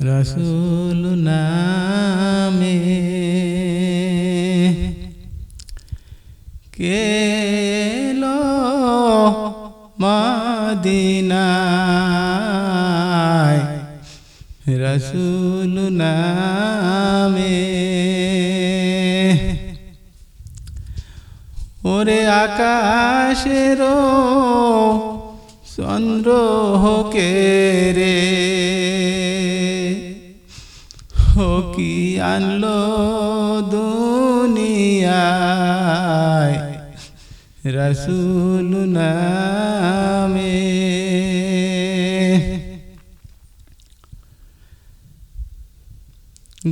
রসুল নামে কেলো মদিনায় রসুল নামে ওরে আকাশের চন্দ্র হোকে রে। হো কি আনলো দুনিয়ায় রসুল নামে।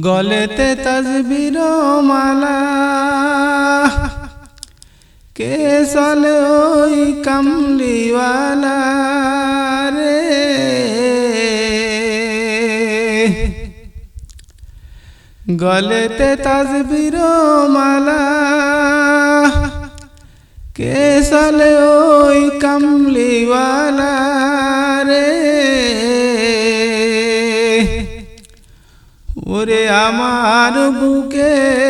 গলেতে তসবির মালা। কে চলে ওই কামলিওয়ালা রে? গলেতে তাজবির মালা। কে চলে ওই কামলিওয়ালা রে? ওরে আমার বুকের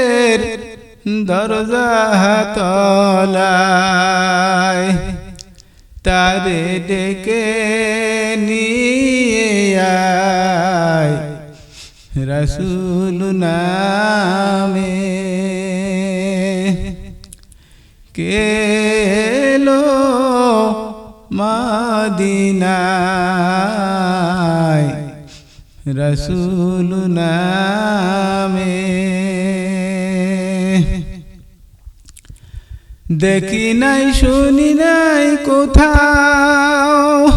দরজা তলায় তারে ডেকে নিয়ে আয় রসুল নামে। কেলো মদিনায়? রসুল নামে। দেখি নাই শুনি নাই কোথাও।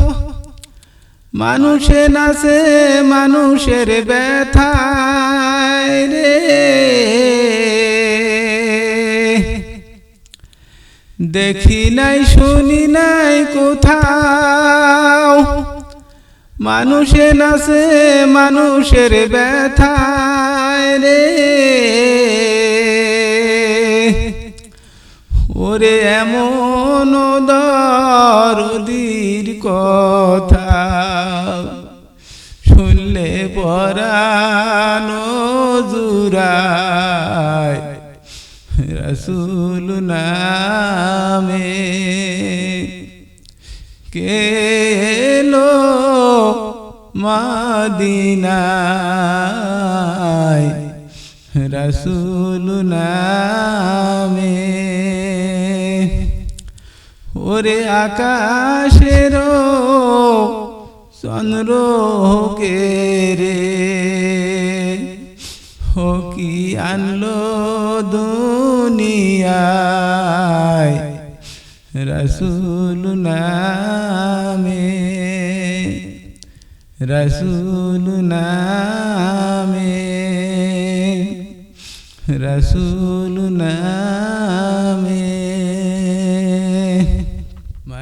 মানুষে নাচে মানুষের ব্যথায় রে। দেখি নাই শুনি নাই কোথাও। মানুষে নাচে মানুষের ব্যথায় ওরে এমন দরদির কথা শুনলে পরানো জুরায় রসুল নামে কেলো মদিনায়? রসুল নামে ওরে আকাশের চন্দ্র কে রে। হো কি আনলো দুনিয়ায় রসুল নামে? রসুল নামে? রসুল নামে?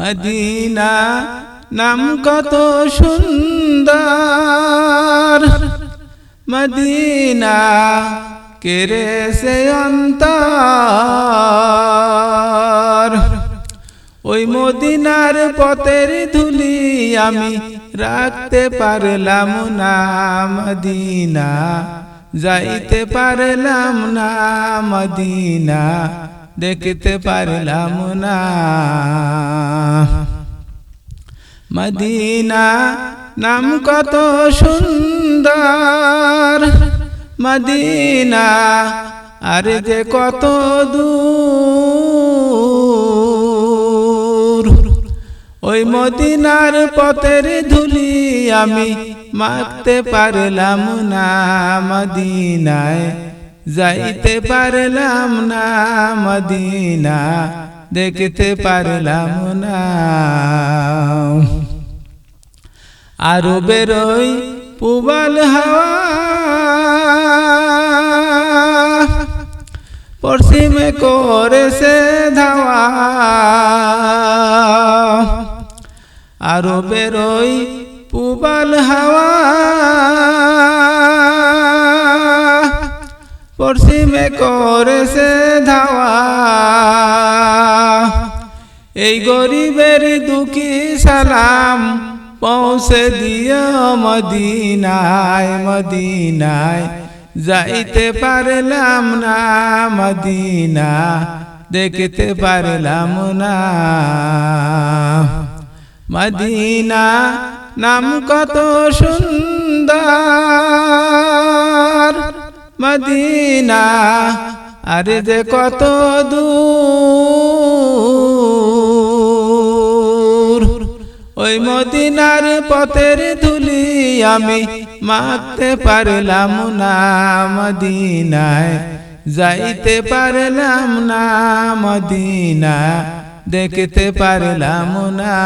মদিনা নাম কত সুন্দর। মদিনা কেরে সে অন্তর। ওই মদিনার পথের ধুলি আমি রাখতে পারলাম না, মদিনা। যাইতে পারলাম না, মদিনা। দেখতে পারলাম না মদিনা নাম কত সুন্দর মদিনা আর যে কত দূর ওই মদিনার পথের ধুলি আমি মাখতে পারলাম না মদিনায় যাইতে পারলাম না মদিনা, দেখতে পারলাম না। আরও বেরোই পুবাল হাওয়া, পশ্চিমে করেছে ধাওয়া। আরও বেরোই পুবাল হাওয়া পশ্চিমে করেছে ধাওয়া। এই গরিবের দুঃখী সালাম পৌঁছে দিও মদিনায় মদিনায়। যাইতে পারলাম না মদিনা, দেখতে পারলাম না। মদিনা নাম কত সুন্দর। মদিনা, আরে যে কত দূর। ওই মদিনার পথের ধুলি আমি মাখতে পারলাম না, মদিনায় যাইতে পারলাম না, মদিনা দেখতে পারলাম না।